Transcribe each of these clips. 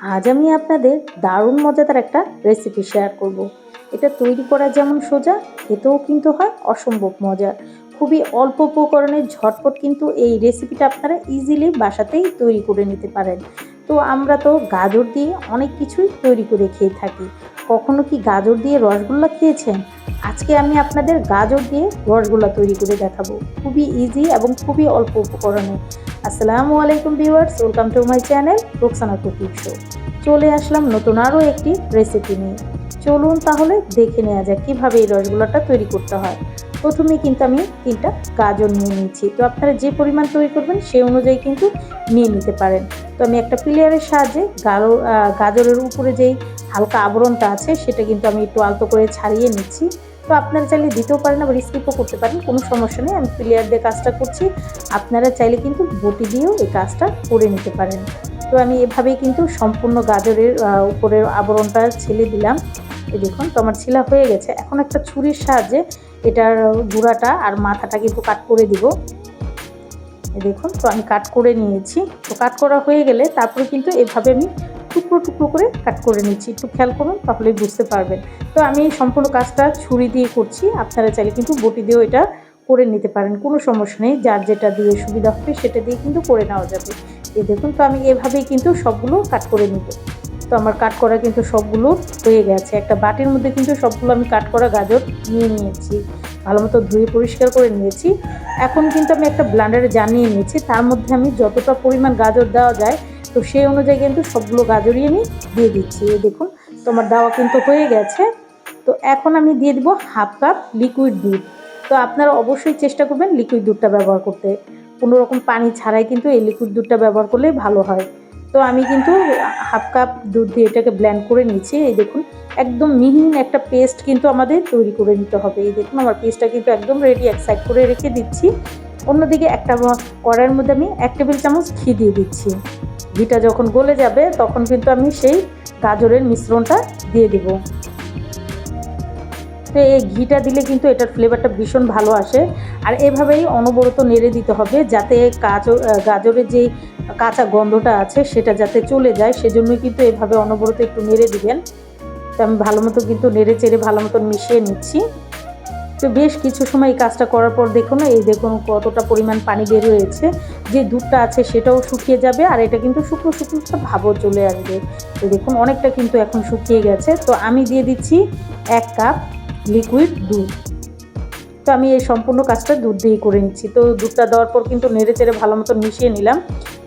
আজ আমি আপনাদের দারুণ মজাদার একটা রেসিপি শেয়ার করব। এটা তৈরি করা যেমন সোজা, খেতেও কিন্তু হয় অসম্ভব মজার। খুবই অল্প উপকরণে ঝটপট কিন্তু এই রেসিপিটা আপনারা ইজিলি বাসাতেই তৈরি করে নিতে পারেন। তো আমরা তো গাজর দিয়ে অনেক কিছুই তৈরি করে খেয়ে থাকি। কখনো কি গাজর দিয়ে রসগোল্লা খেয়েছেন? আজকে আমি আপনাদের গাজর দিয়ে রসগোল্লা তৈরি করে দেখাবো। খুবই ইজি এবং খুবই অল্প উপকরণে। আসসালামু আলাইকুম viewers welcome to my channel Roksana cooking show চলে আসলাম নতুন আরও একটি রেসিপি নিয়ে। চলুন তাহলে দেখে নেওয়া যাক কীভাবে এই রসগোল্লাটা তৈরি করতে হয়। প্রথমে কিন্তু আমি তিনটা গাজর নিয়ে নিয়েছি। তো আপনারা যে পরিমাণ তৈরি করবেন সেই অনুযায়ী কিন্তু নিয়ে নিতে পারেন। তো আমি একটা প্লেয়ারের সাহায্যে গারো গাজরের উপরে যেই হালকা আবরণটা আছে সেটা কিন্তু আমি একটু আলতো করে ছাড়িয়ে নিচ্ছি। তো আপনারা চাইলে দিতেও পারেন আবার স্কিপও করতে পারেন, কোনো সমস্যা নেই। আমি প্লেয়ার দিয়ে কাজটা করছি। আপনারা চাইলে কিন্তু বটি দিয়েও এই কাজটা করে নিতে পারেন। তো আমি এভাবেই কিন্তু সম্পূর্ণ গাজরের উপরের আবরণটা ছেলে দিলাম। এই দেখুন, তো আমার ছিলা হয়ে গেছে। এখন একটা ছুরির সাহায্যে এটার গুঁড়াটা আর মাথাটা কিন্তু কাট করে দিব। দেখুন, তো আমি কাট করে নিয়েছি। তো কাট করা হয়ে গেলে তারপরে কিন্তু এভাবে আমি টুকরো টুকরো করে কাট করে নিচ্ছি। একটু খেয়াল করুন তাহলে বুঝতে পারবেন। তো আমি সম্পূর্ণ কাজটা ছুরি দিয়ে করছি। আপনারা চাইলে কিন্তু বটি দিয়েও এটা করে নিতে পারেন, কোনো সমস্যা নেই। যার যেটা দিয়ে সুবিধা হবে সেটা দিয়ে কিন্তু করে নেওয়া যাবে। এই দেখুন, তো আমি এভাবেই কিন্তু সবগুলো কাট করে নিব। তো আমার কাট করা কিন্তু সবগুলো হয়ে গেছে। একটা বাটির মধ্যে কিন্তু সবগুলো আমি কাট করা গাজর নিয়ে নিয়েছি। ভালো মতো ধুয়ে পরিষ্কার করে নিয়েছি। এখন কিন্তু আমি একটা ব্লান্ডারে জানিয়ে নিয়েছি তার মধ্যে আমি যতটা পরিমাণ গাজর দেওয়া যায়, তো সেই অনুযায়ী কিন্তু সবগুলো গাজরই আমি দিয়ে দিচ্ছি। দেখুন তোমার দেওয়া কিন্তু হয়ে গেছে। তো এখন আমি দিয়ে দিব হাফ কাপ লিকুইড দুধ। তো আপনারা অবশ্যই চেষ্টা করবেন লিকুইড দুধটা ব্যবহার করতে। কোনো রকম পানি ছাড়াই কিন্তু এই লিকুইড দুধটা ব্যবহার করলেই ভালো হয়। তো আমি কিন্তু হাফ কাপ দুধ দিয়ে এটাকে ব্ল্যান্ড করে নিচ্ছি এই দেখুন, একদম মিহিন একটা পেস্ট কিন্তু আমাদের তৈরি করে নিতে হবে। এই দেখুন, আমার পেস্টটা কিন্তু একদম রেডি এক সাইড করে রেখে দিচ্ছি। অন্যদিকে একটা কড়ার মধ্যে আমি এক টেবিল চামচ ঘি দিয়ে দিচ্ছি। ঘিটা যখন গলে যাবে, তখন কিন্তু আমি সেই গাজরের মিশ্রণটা দিয়ে দিব। তো এই ঘিটা দিলে কিন্তু এটার ফ্লেভারটা ভীষণ ভালো আসে। আর এভাবেই অনবরত নেড়ে দিতে হবে যাতে গাজর গাজরের যেই কাঁচা গন্ধটা আছে সেটা যাতে চলে যায়, সেজন্যই কিন্তু এভাবে অনবরত একটু নেড়ে দিবেন। তো আমি ভালো মতো কিন্তু নেড়ে চেড়ে ভালো মতো মিশিয়ে নিচ্ছি। তো বেশ কিছু সময় এই কাজটা করার পর দেখুন, এই দেখুন কতটা পরিমাণ পানি বের হয়েছে। যে দুধটা আছে সেটাও শুকিয়ে যাবে আর এটা কিন্তু শুকনো শুকনো একটা ভাবও চলে আসবে। তো দেখুন অনেকটা কিন্তু এখন শুকিয়ে গেছে। তো আমি দিয়ে দিচ্ছি এক কাপ লিকুইড দুধ। তো আমি এই সম্পূর্ণ কাজটা দুধ দিয়ে করে নিচ্ছি। তো দুধটা দেওয়ার পর কিন্তু নেড়ে চেড়ে ভালো মতো মিশিয়ে নিলাম।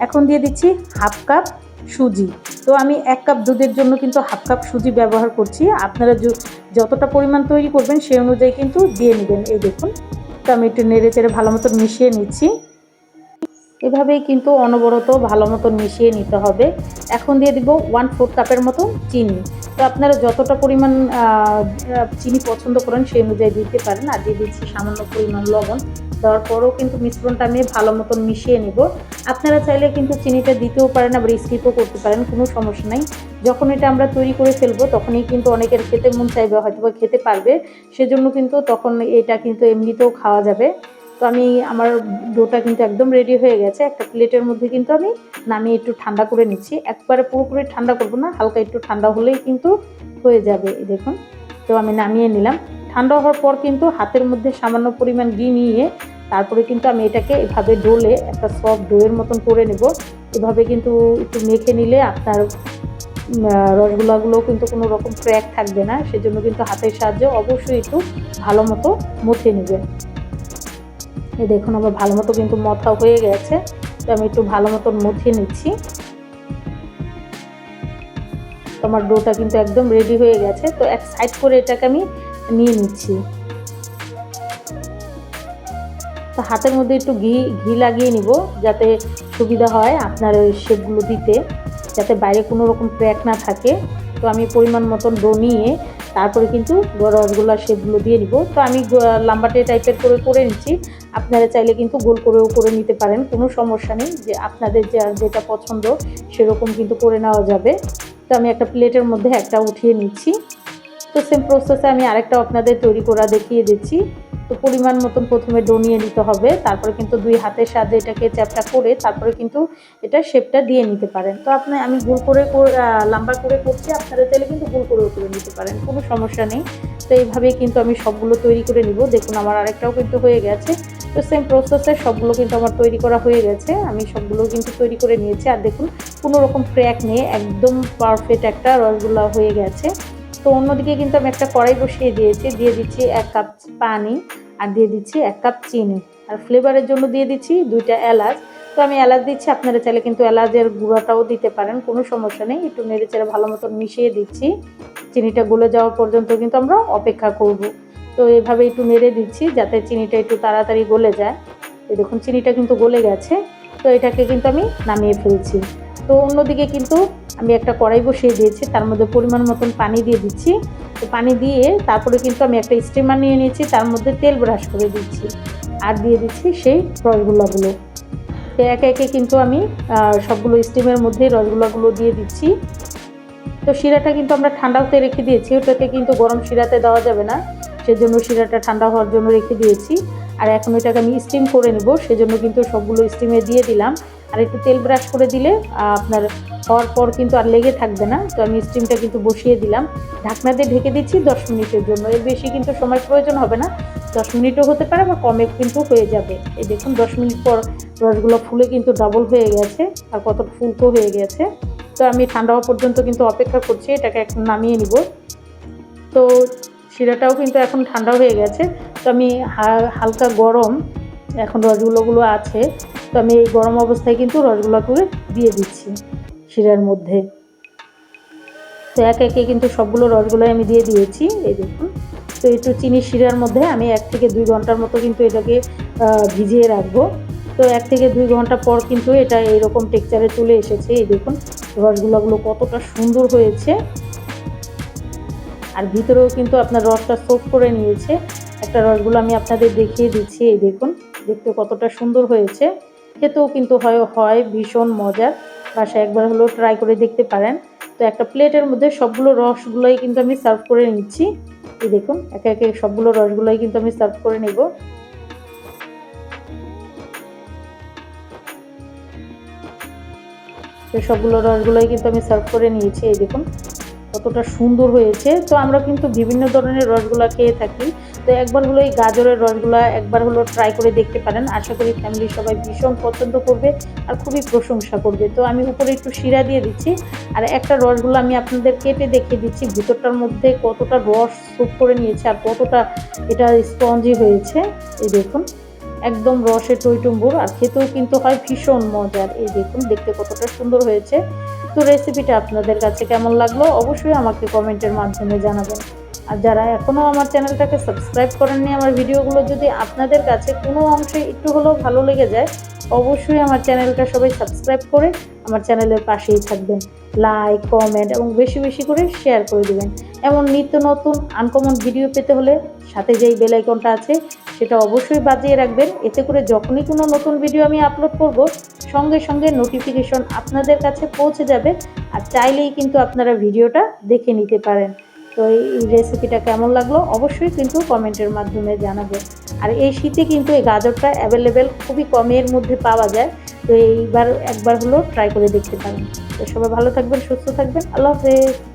এখন দিয়ে দিচ্ছি হাফ কাপ সুজি। তো আমি এক কাপ দুধের জন্য কিন্তু হাফ কাপ সুজি ব্যবহার করছি। আপনারা যতটা পরিমাণ তৈরি করবেন সেই অনুযায়ী কিন্তু দিয়ে নেবেন। এই দেখুন, তো আমি একটু নেড়ে চেড়ে ভালো মতো মিশিয়ে নিচ্ছি। এভাবেই কিন্তু অনবরত ভালো মতন মিশিয়ে নিতে হবে। এখন দিয়ে দিব ওয়ান ফোর কাপের মতো চিনি। তো আপনারা যতটা পরিমাণ চিনি পছন্দ করেন সেই অনুযায়ী দিতে পারেন। আর দিয়ে দিচ্ছি সামান্য পরিমাণ লবণ। দেওয়ার পরেও কিন্তু মিশ্রণটা আমি ভালো মতন মিশিয়ে নিব। আপনারা চাইলে কিন্তু চিনিটা দিতেও পারেন আবার স্কিপও করতে পারেন, কোনো সমস্যা নাই। যখন এটা আমরা তৈরি করে ফেলব, তখনই কিন্তু অনেকের খেতে মন চাইবে হয়তো খেতে পারবে। সেজন্য কিন্তু তখন এটা কিন্তু এমনিতেও খাওয়া যাবে। তো আমি আমার ডোটা কিন্তু একদম রেডি হয়ে গেছে। একটা প্লেটের মধ্যে কিন্তু আমি নামিয়ে একটু ঠান্ডা করে নিচ্ছি। একবারে পুরোপুরি ঠান্ডা করব না, হালকা একটু ঠান্ডা হলেই কিন্তু হয়ে যাবে দেখুন। তো আমি নামিয়ে নিলাম। ঠান্ডা হওয়ার পর কিন্তু হাতের মধ্যে সামান্য পরিমাণ ঘি নিয়ে তারপরে কিন্তু আমি এটাকে এভাবে ডোলে একটা সফট ডোয়ের মতন করে নেব। এভাবে কিন্তু একটু মেখে নিলে আপনার রসগোল্লাগুলো কিন্তু কোনো রকম ক্র্যাক থাকবে না। সেজন্য কিন্তু হাতের সাহায্যে অবশ্যই একটু ভালো মতো মুছে নেবেন। এই দেখুন আমার ভালো মতো কিন্তু মথা হয়ে গেছে। তো আমি একটু ভালো মতন মুছিয়ে নিচ্ছি। তোমার ডোটা কিন্তু একদম রেডি হয়ে গেছে। তো এক সাইড করে এটাকে আমি নিয়ে নিচ্ছি। তো হাতের মধ্যে একটু ঘি ঘি লাগিয়ে নিব যাতে সুবিধা হয় আপনার ওই শেপগুলো দিতে, যাতে বাইরে কোনো রকম ক্র্যাক না থাকে। তো আমি পরিমাণ মতন ডো নিয়ে তারপরে কিন্তু রসগোল্লার শেপগুলো দিয়ে নিব। তো আমি লাম্বাটে টাইপের করে করে নিচ্ছি। আপনারা চাইলে কিন্তু গোল করেও করে নিতে পারেন, কোনো সমস্যা নেই। যে আপনাদের যা, যেটা পছন্দ সেরকম কিন্তু করে নেওয়া যাবে। তো আমি একটা প্লেটের মধ্যে একটা উঠিয়ে নিচ্ছি। তো সেম প্রসেসে আমি আরেকটা আপনাদের তৈরি করা দেখিয়ে দিচ্ছি। তো পরিমাণ মতন প্রথমে ডো নিয়ে নিতে হবে তারপরে কিন্তু দুই হাতের সাহায্যে এটাকে চ্যাপটা করে তারপরে কিন্তু এটা শেপটা দিয়ে নিতে পারেন। তো আপনি আমি গোল করে আহ, করে করছি আপনারা চাইলে কিন্তু গোল করেও করে নিতে পারেন কোনো সমস্যা নেই। তো এইভাবেই কিন্তু আমি সবগুলো তৈরি করে নিব দেখুন আমার আরেকটাও কিন্তু হয়ে গেছে। তো সেম প্রসেসে সবগুলো কিন্তু আমার তৈরি করা হয়ে গেছে আমি সবগুলো কিন্তু তৈরি করে নিয়েছি। আর দেখুন কোনো রকম ক্র্যাক নেই একদম পারফেক্ট একটা রসগোল্লা হয়ে গেছে। তো অন্যদিকে কিন্তু আমি একটা কড়াই বসিয়ে দিয়েছি, দিয়ে দিচ্ছি এক কাপ পানি আর দিয়ে দিচ্ছি এক কাপ চিনি। আর ফ্লেভারের জন্য দিয়ে দিচ্ছি দুইটা এলাচ। তো আমি এলাচ দিচ্ছি, আপনারা চাইলে কিন্তু এলাচের গুঁড়াটাও দিতে পারেন, কোনো সমস্যা নেই। একটু নেড়ে চেড়ে ভালো মতন মিশিয়ে দিচ্ছি। চিনিটা গলে যাওয়া পর্যন্ত কিন্তু আমরা অপেক্ষা করব। তো এভাবে একটু নেড়ে দিচ্ছি যাতে চিনিটা একটু তাড়াতাড়ি গলে যায়। এই দেখুন, চিনিটা কিন্তু গলে গেছে। তো এটাকে কিন্তু আমি নামিয়ে ফেলছি। তো অন্যদিকে কিন্তু আমি একটা কড়াই বসিয়ে দিয়েছি, তার মধ্যে পরিমাণ মতন পানি দিয়ে দিচ্ছি। তো পানি দিয়ে তারপরে কিন্তু আমি একটা স্টিমার নিয়ে নিয়েছি, তার মধ্যে তেল ব্রাশ করে দিচ্ছি আর দিয়ে দিচ্ছি সেই রসগোল্লাগুলো। তো একে একে কিন্তু আমি সবগুলো স্টিমের মধ্যে রসগোল্লাগুলো দিয়ে দিচ্ছি। তো শিরাটা কিন্তু আমরা ঠান্ডা হতে রেখে দিয়েছি, ওটাকে কিন্তু গরম শিরাতে দেওয়া যাবে না। সেজন্য শিরাটা ঠান্ডা হওয়ার জন্য রেখে দিয়েছি। আর এখন এটাকে আমি স্টিম করে নেব, সেজন্য কিন্তু সবগুলো স্টিমে দিয়ে দিলাম। আর একটু তেল ব্রাশ করে দিলে আপনার হওয়ার পর কিন্তু আর লেগে থাকবে না। তো আমি স্টিমটা কিন্তু বসিয়ে দিলাম। ঢাকনা দিয়ে ঢেকে দিচ্ছি দশ মিনিটের জন্য। এর বেশি কিন্তু সময় প্রয়োজন হবে না। দশ মিনিটও হতে পারে বা কমে কিন্তু হয়ে যাবে। এই দেখুন, দশ মিনিট পর রসগুলো ফুলে কিন্তু ডাবল হয়ে গেছে আর কতটা ফুলকো হয়ে গেছে। তো আমি ঠান্ডা হওয়া পর্যন্ত কিন্তু অপেক্ষা করছি, এটাকে এখন নামিয়ে নিব। তো শিরাটাও কিন্তু এখন ঠান্ডা হয়ে গেছে। তো আমি হালকা গরম এখন রসগুলোগুলো আছে। তো আমি এই গরম অবস্থায় কিন্তু রসগুলোগুলো দিয়ে দিচ্ছি শিরার মধ্যে। তো একে একে কিন্তু সবগুলো রসগুলোই আমি দিয়ে দিয়েছি, এই দেখুন। তো একটু চিনি শিরার মধ্যে আমি এক থেকে দুই ঘণ্টার মতো কিন্তু এটাকে ভিজিয়ে রাখব। তো এক থেকে দুই ঘণ্টা পর কিন্তু এটা এইরকম টেক্সচারে চলে এসেছে, এই দেখুন। রসগোল্লাগুলো কতটা সুন্দর হয়েছে। আর ভিতরেও কিন্তু আপনার রসটা সোপ করে নিয়েছে। একটা রসগুলো আমি আপনাদের দেখিয়ে দিচ্ছি, এই দেখুন। দেখতে কতটা সুন্দর হয়েছে। খেতেও কিন্তু হয় হয় ভীষণ মজার। বাসায় একবার হলেও ট্রাই করে দেখতে পারেন। তো একটা প্লেটের মধ্যে সবগুলো রসগুলোই কিন্তু আমি সার্ভ করে নিচ্ছি। এই দেখুন, একে একে সবগুলো রসগুলোই কিন্তু আমি সার্ভ করে নেব। সবগুলো রসগুলোই কিন্তু আমি সার্ভ করে নিয়েছি, এই দেখুন, কতটা সুন্দর হয়েছে। তো আমরা কিন্তু বিভিন্ন ধরনের রসগোল্লা খেয়ে থাকি। তো একবার হলো এই গাজরের রসগোল্লা একবার হলো ট্রাই করে দেখতে পারেন। আশা করি ফ্যামিলির সবাই ভীষণ পছন্দ করবে আর খুবই প্রশংসা করবে। তো আমি উপরে একটু শিরা দিয়ে দিচ্ছি আর একটা রসগোল্লা আমি আপনাদের কেটে দেখিয়ে দিচ্ছি, ভিতরটার মধ্যে কতটা রস স্যুপ করে নিয়েছে আর কতটা এটা স্পঞ্জি হয়েছে। এই দেখুন, একদম রসে টইটুম্বুর আর খেতেও কিন্তু হয় ভীষণ মজার। এই দেখুন, দেখতে কতটা সুন্দর হয়েছে। তো রেসিপিটা আপনাদের কাছে কেমন লাগল অবশ্যই আমাকে কমেন্টের মাধ্যমে জানাবেন। আর যারা এখনও আমার চ্যানেলটাকে সাবস্ক্রাইব করেননি, আমার ভিডিওগুলো যদি আপনাদের কাছে কোনো অংশে একটু হলেও ভালো লেগে যায়, অবশ্যই আমার চ্যানেলটা সবাই সাবস্ক্রাইব করে আমার চ্যানেলের পাশেই থাকবেন। লাইক কমেন্ট এবং বেশি বেশি করে শেয়ার করে দেবেন। এমন নিত্য নতুন আনকমন ভিডিও পেতে হলে সাথে যেই বেল আইকনটা আছে, সেটা অবশ্যই বাজিয়ে রাখবেন। এতে করে যখনই কোনো নতুন ভিডিও আমি আপলোড করব, সঙ্গে সঙ্গে নোটিফিকেশন আপনাদের কাছে পৌঁছে যাবে। আর চাইলেই কিন্তু আপনারা ভিডিওটা দেখে নিতে পারেন। তো এই রেসিপিটা কেমন লাগল? অবশ্যই কিন্তু কমেন্টের মাধ্যমে জানাবে। আর এই শীতে কিন্তু এই গাজরটা অ্যাভেলেবেল খুবই কমের মধ্যে পাওয়া যায়। তো এইবার একবার হলো ট্রাই করে দেখতে পারেন। তো সবাই ভালো থাকবেন, সুস্থ থাকবেন। আল্লাহ হাফেজ।